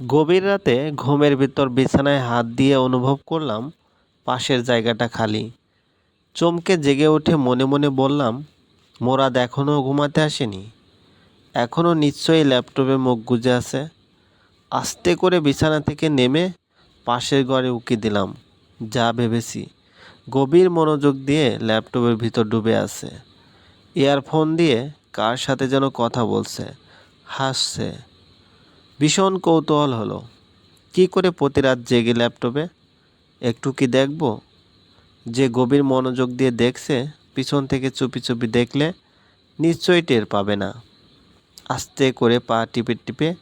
গভীর রাতে ঘুমের ভিতর বিছানায় হাত দিয়ে অনুভব করলাম, পাশের জায়গাটা খালি। চমকে জেগে উঠে মনে মনে বললাম, মোরাদ এখনও ঘুমাতে আসেনি। এখনও নিশ্চয়ই ল্যাপটপে মুখ গুজে আছে। আস্তে করে বিছানা থেকে নেমে পাশের ঘরে উকি দিলাম। যা ভেবেছি, গভীর মনোযোগ দিয়ে ল্যাপটপের ভিতর ডুবে আছে। ইয়ারফোন দিয়ে কার সাথে যেন কথা বলছে, হাসছে। ভীষণ কৌতূহল হলো। কি করে প্রতি রাত জেগে ল্যাপটপে? একটু কি দেখব? যে গভীর মনোযোগ দিয়ে দেখছে, পিছন থেকে চুপি চুপি দেখলে নিশ্চয়ই টের পাবে না। আস্তে করে পা টিপে টিপে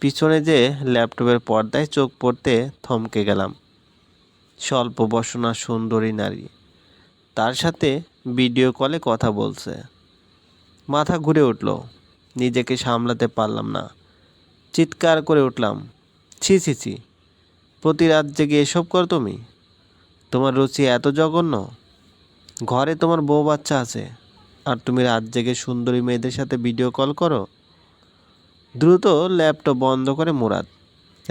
পিছনে যে ল্যাপটপের পর্দায় চোখ পড়তে থমকে গেলাম। স্বল্প বসনা সুন্দরী নারী। তার সাথে ভিডিও কলে কথা বলছে। মাথা ঘুরে উঠল। নিজেকে সামলাতে পারলাম না। চিৎকার করে উঠলাম, ছি ছি ছি, প্রতি রাত জেগে এসব কর তুমি? তোমার রুচি এত জঘন্য? ঘরে তোমার বউ বাচ্চা আছে, আর তুমি রাত জেগে সুন্দরী মেয়েদের সাথে ভিডিও কল করো? দ্রুত ল্যাপটপ বন্ধ করে মুরাদ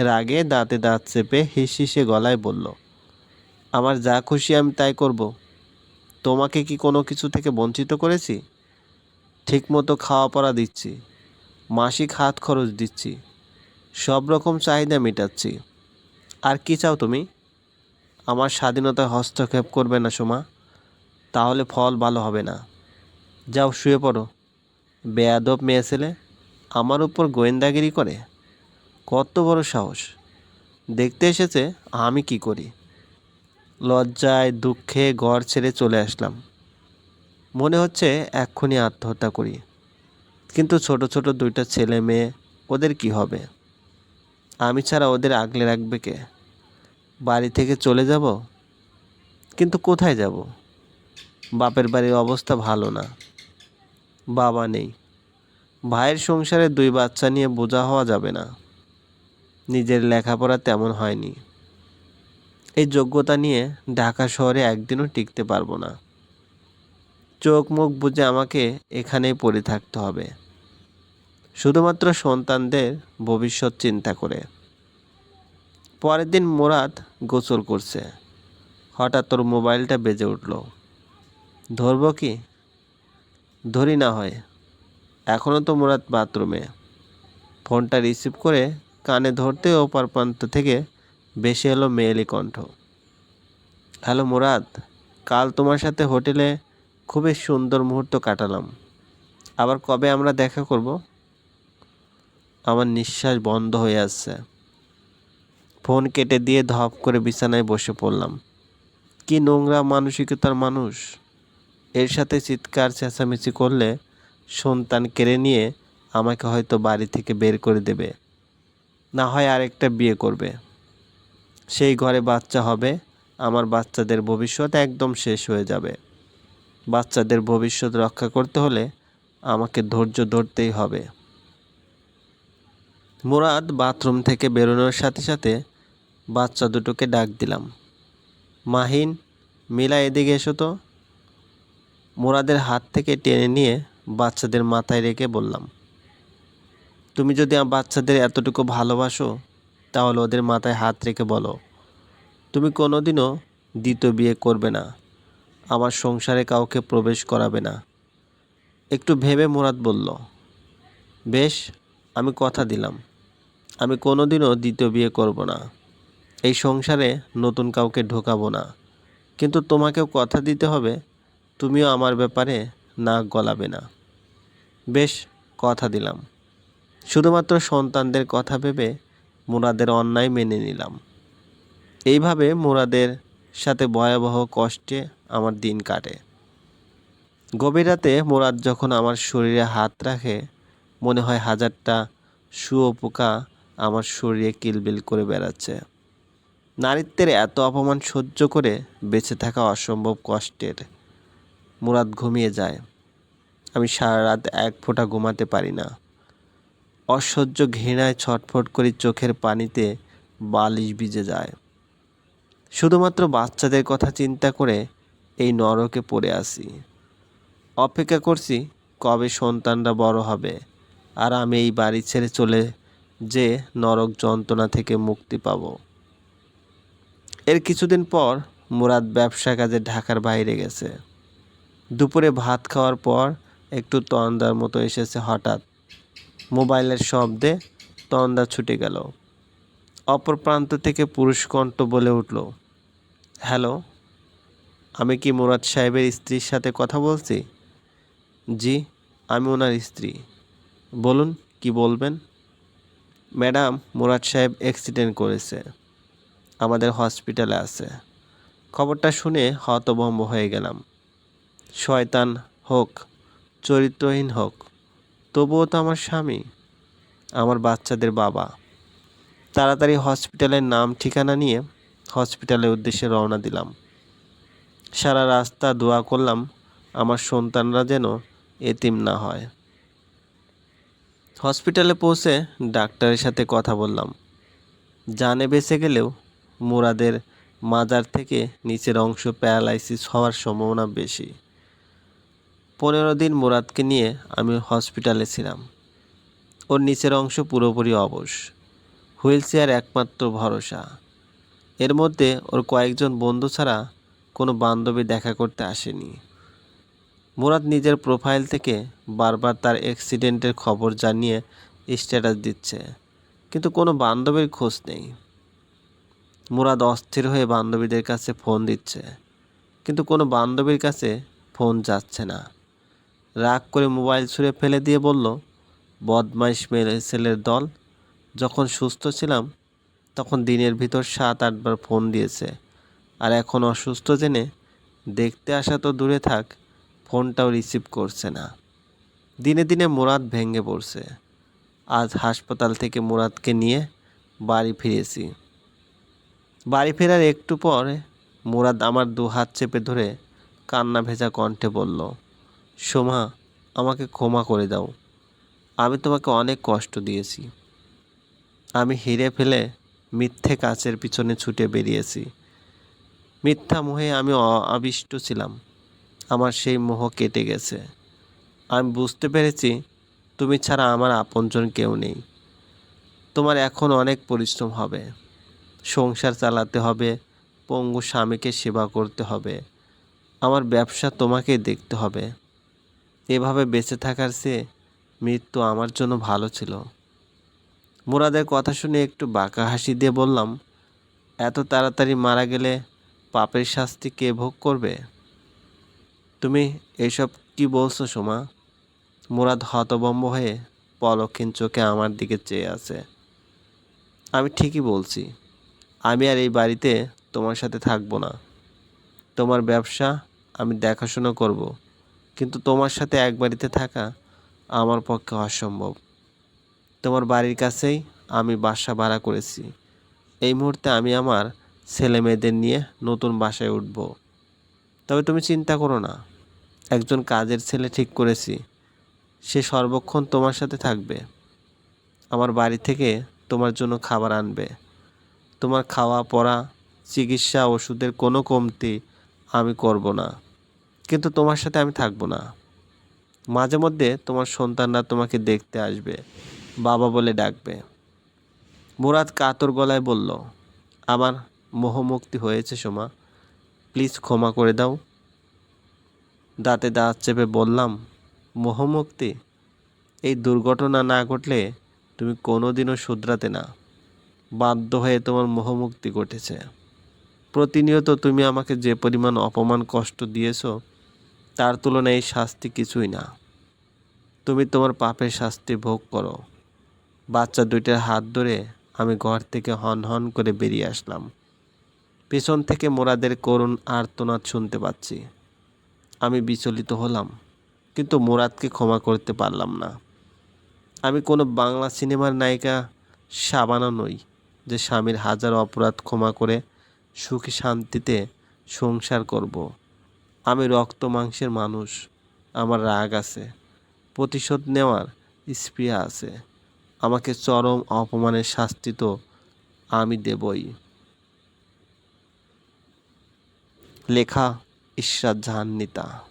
রাগে দাঁতে দাঁত চেপে হিস হিসে গলায় বলল, আমার যা খুশি আমি তাই করব। তোমাকে কি কোনো কিছু থেকে বঞ্চিত করেছি? ঠিকমতো খাওয়া পড়া দিচ্ছি, মাসিক হাত খরচ দিচ্ছি সব রকম চাহিদা মেটাচ্ছি। আর কি চাও তুমি? আমার স্বাধীনতায় হস্তক্ষেপ করবে না সোমা। তাহলে ফল ভালো হবে না। যাও শুয়ে পড়ো। বেয়াদব মেয়ে ছেলে, আমার উপর গোয়েন্দাগিরি করে? কত বড় সাহস। দেখতে এসেছে আমি কি করি। লজ্জায়, দুঃখে ঘর ছেড়ে চলে আসলাম। মনে হচ্ছে এক্ষুনি আত্মহত্যা করি। কিন্তু ছোট ছোট দুইটা ছেলে মেয়ে, ওদের কি হবে? আমি ছাড়া ওদের আগলে রাখবে কে? বাড়ি থেকে চলে যাব? কিন্তু কোথায় যাব? বাপের বাড়ির অবস্থা ভালো না। বাবা নেই। ভাইয়ের সংসারে দুই বাচ্চা নিয়ে বোঝা হওয়া যাবে না। নিজের লেখাপড়া তেমন হয়নি। এই যোগ্যতা নিয়ে ঢাকা শহরে একদিনও টিকতে পারব না। চোখ মুখ বুঝে আমাকে এখানেই পড়ে থাকতে হবে। শুধুমাত্র সন্তানদের ভবিষ্যৎ চিন্তা করে। পরের দিন মোরাদ গোসল করছে। হঠাৎ তোর মোবাইলটা বেজে উঠল। ধরব কি? ধরি না হয়। এখনও তো মুরাদ বাথরুমে। ফোনটা রিসিভ করে কানে ধরতে ওপার প্রান্ত থেকে বেশি এলো মেয়েলি কণ্ঠ। হ্যালো মুরাদ, কাল তোমার সাথে হোটেলে খুবই সুন্দর মুহূর্ত কাটালাম। আবার কবে আমরা দেখা করব? আমার নিঃশ্বাস বন্ধ হয়ে আসছে। ফোন কেটে দিয়ে ধপ করে বিছানায় বসে পড়লাম। কি নোংরা মানসিকতার মানুষ। এর সাথে চিৎকার, চেঁচামেচি করলে সন্তান কেড়ে নিয়ে আমাকে হয়তো বাড়ি থেকে বের করে দেবে। না হয় আরেকটা বিয়ে করবে। সেই ঘরে বাচ্চা হবে, আমার বাচ্চাদের ভবিষ্যৎ একদম শেষ হয়ে যাবে। বাচ্চাদের ভবিষ্যৎ রক্ষা করতে হলে আমাকে ধৈর্য ধরতেই হবে। মুরাদ বাথরুম থেকে বেরোনোর সাথে সাথে বাচ্চা দুটোকে ডাক দিলাম। মাহিন, মিলা এদিকে এসো তো। মুরাদের হাত থেকে টেনে নিয়ে বাচ্চাদের মাথায় রেখে বললাম, তুমি যদি বাচ্চাদের এতটুকু ভালোবাসো, তাহলে ওদের মাথায় হাত রেখে বলো। তুমি কোনোদিনও দ্বিতীয় বিয়ে করবে না। আমার সংসারে কাউকে প্রবেশ করাবে না। একটু ভেবে মোরাদ বলল, বেশ, আমি কথা দিলাম। আমি কোনোদিনও দ্বিতীয় বিয়ে করব না। এই সংসারে নতুন কাউকে ঢোকাবো না। কিন্তু তোমাকেও কথা দিতে হবে, তুমিও আমার ব্যাপারে নাক গলাবে না। বেশ, কথা দিলাম। শুধুমাত্র সন্তানদের কথা ভেবে মোরাদের অন্যায় মেনে নিলাম। এইভাবে মোরাদের সাথে ভয়াবহ কষ্টে আমার দিন কাটে। গভীর রাতে মোরাদ যখন আমার শরীরে হাত রাখে, মনে হয় হাজারটা শুয়োপোকা আমার শরীরে কিলবিল করে বেড়াচ্ছে। নারীত্বের এত অপমান সহ্য করে বেঁচে থাকা অসম্ভব কষ্টের। মুরাদ ঘুমিয়ে যায়। আমি সারা রাত এক ফোঁটা ঘুমাতে পারি না। অসহ্য ঘৃণায় ছটফট করি চোখের পানিতে বালিশ ভিজে যায়। শুধুমাত্র বাচ্চাদের কথা চিন্তা করে এই নরকে পড়ে আসি অপেক্ষা করছি কবে সন্তানরা বড় হবে আর আমি এই বাড়ি ছেড়ে চলে যে নরক যন্ত্রণা থেকে মুক্তি পাব। এর কিছুদিন পর মুরাদ ব্যবসা কাজে ঢাকার বাইরে গেছে। দুপুরে ভাত খাওয়ার পর একটু তন্দার মতো এসেছে হঠাৎ। মোবাইলের শব্দে তন্দা ছুটে গেল। অপর প্রান্ত থেকে পুরুষ কণ্ঠ বলে উঠল, হ্যালো, আমি কি মুরাদ সাহেবের স্ত্রীর সাথে কথা বলছি? জি, আমি ওনার স্ত্রী। বলুন, কি বলবেন? ম্যাডাম, মুরাদ সাহেব অ্যাক্সিডেন্ট করেছে। আমাদের হসপিটালে আছে। খবরটা শুনে হতভম্ব হয়ে গেলাম। শয়তান হোক, চরিত্রহীন হোক, তবুও তো আমার স্বামী, আমার বাচ্চাদের বাবা। তাড়াতাড়ি হসপিটালের নাম ঠিকানা নিয়ে হসপিটালের উদ্দেশ্যে রওনা দিলাম। সারা রাস্তা দোয়া করলাম আমার সন্তানরা যেন এতিম না হয়। হসপিটালে পৌঁছে ডাক্তারের সাথে কথা বললাম। জানে বেঁচে গেলেও মুরাদের মাজার থেকে নিচের অংশ প্যারালাইসিস হওয়ার সম্ভাবনা বেশি। পনেরো দিন মুরাদকে নিয়ে আমি হসপিটালে ছিলাম। ওর নিচের অংশ পুরোপুরি অবশ। হুইল চেয়ার একমাত্র ভরসা। এর মধ্যে ওর কয়েকজন বন্ধু ছাড়া কোনো বান্ধবী দেখা করতে আসেনি। মুরাদ নিজের প্রোফাইল থেকে বারবার তার অ্যাক্সিডেন্টের খবর জানিয়ে স্ট্যাটাস দিচ্ছে, কিন্তু কোনো বান্ধবীর খোঁজ নেই। মুরাদ অস্থির হয়ে বান্ধবীদের কাছে ফোন দিচ্ছে। কিন্তু কোনো বান্ধবীর কাছে ফোন যাচ্ছে না। রাগ করে মোবাইল ছুঁড়ে ফেলে দিয়ে বলল, বদমাইশ মেয়ে ছেলের দল। যখন সুস্থ ছিলাম, তখন দিনের ভিতর সাত আটবার ফোন দিয়েছে। আর এখন অসুস্থ জেনে দেখতে আসা তো দূরে থাক, ফোনটাও রিসিভ করছে না। দিনে দিনে মুরাদ ভেঙে পড়ছে। আজ হাসপাতাল থেকে মুরাদকে নিয়ে বাড়ি ফিরেছি। বাড়ি ফেরার একটু পর মুরাদ আমার দু হাত চেপে ধরে কান্না ভেজা কণ্ঠে বলল, সোমা, আমাকে ক্ষমা করে দাও। আমি তোমাকে অনেক কষ্ট দিয়েছি। আমি হিরে ফেলে মিথ্যে কাচের পিছনে ছুটে বেরিয়েছি। মিথ্যা মোহে আমি অ- আবিষ্ট ছিলাম। আমার সেই মোহ কেটে গেছে। আমি বুঝতে পেরেছি তুমি ছাড়া আমার আপনজন কেউ নেই। তোমার এখন অনেক পরিশ্রম হবে। সংসার চালাতে হবে, পঙ্গু স্বামীকে সেবা করতে হবে, আমার ব্যবসা তোমাকেই দেখতে হবে। এভাবে বেঁচে থাকার চেয়ে মৃত্যু আমার জন্য ভালো ছিল। মুরাদের কথা শুনে একটু বাঁকা হাসি দিয়ে বললাম, এত তাড়াতাড়ি মারা গেলে পাপের শাস্তি কে ভোগ করবে? তুমি এসব কি বলছো সোমা? মুরাদ হতবম্ব হয়ে পলক্ষীন চোখে আমার দিকে চেয়ে আছে। আমি ঠিকই বলছি। আমি আর এই বাড়িতে তোমার সাথে থাকব না। তোমার ব্যবসা আমি দেখাশোনা করব, কিন্তু তোমার সাথে এক বাড়িতে থাকা আমার পক্ষে অসম্ভব। তোমার বাড়ির কাছেই আমি বাসা ভাড়া করেছি। এই মুহূর্তে আমি আমার ছেলে মেয়েদের নিয়ে নতুন বাসায় উঠব। তবে তুমি চিন্তা করো না, একজন কাজের ছেলে ঠিক করেছি, সে সর্বক্ষণ তোমার সাথে থাকবে। আমার বাড়ি থেকে তোমার জন্য খাবার আনবে। তোমার খাওয়া, পড়া, চিকিৎসা, ওষুধের কোনো কমতি আমি করব না। কিন্তু তোমার সাথে আমি থাকব না। মাঝে মধ্যে তোমার সন্তানরা তোমাকে দেখতে আসবে, বাবা বলে ডাকবে। মুরাদ কাতর গলায় বলল, আমার মোহমুক্তি হয়েছে সোমা। প্লিজ ক্ষমা করে দাও। দাঁতে দাঁত চেপে বললাম, মোহমুক্তি, এই দুর্ঘটনা না ঘটলে তুমি কোনোদিনও শুধরাতে না। বাধ্য হয়ে তোমার মোহমুক্তি ঘটেছে। প্রতিনিয়ত তুমি আমাকে যে পরিমাণ অপমান, কষ্ট দিয়েছ, তার তুলনায় এই শাস্তি কিছুই না। তুমি তোমার পাপের শাস্তি ভোগ করো। বাচ্চা দুইটার হাত ধরে আমি ঘর থেকে হন হন করে বেরিয়ে আসলাম। পেছন থেকে মোরাদের করুণ আর্তনাদ শুনতে পাচ্ছি। আমি বিচলিত হলাম, কিন্তু মুরাদকে ক্ষমা করতে পারলাম না। আমি কোনো বাংলা সিনেমার নায়িকা সাবানা নই। যে স্বামীর হাজার অপরাধ ক্ষমা করে সুখী শান্তিতে সংসার করব। আমি রক্ত মাংসের মানুষ, আমার রাগ আছে, প্রতিশোধ নেওয়ার স্পৃহা আছে, আমাকে চরম অপমানের শাস্তি তো আমি দেবই লেখা ঈশ্বর জাহান্নিতা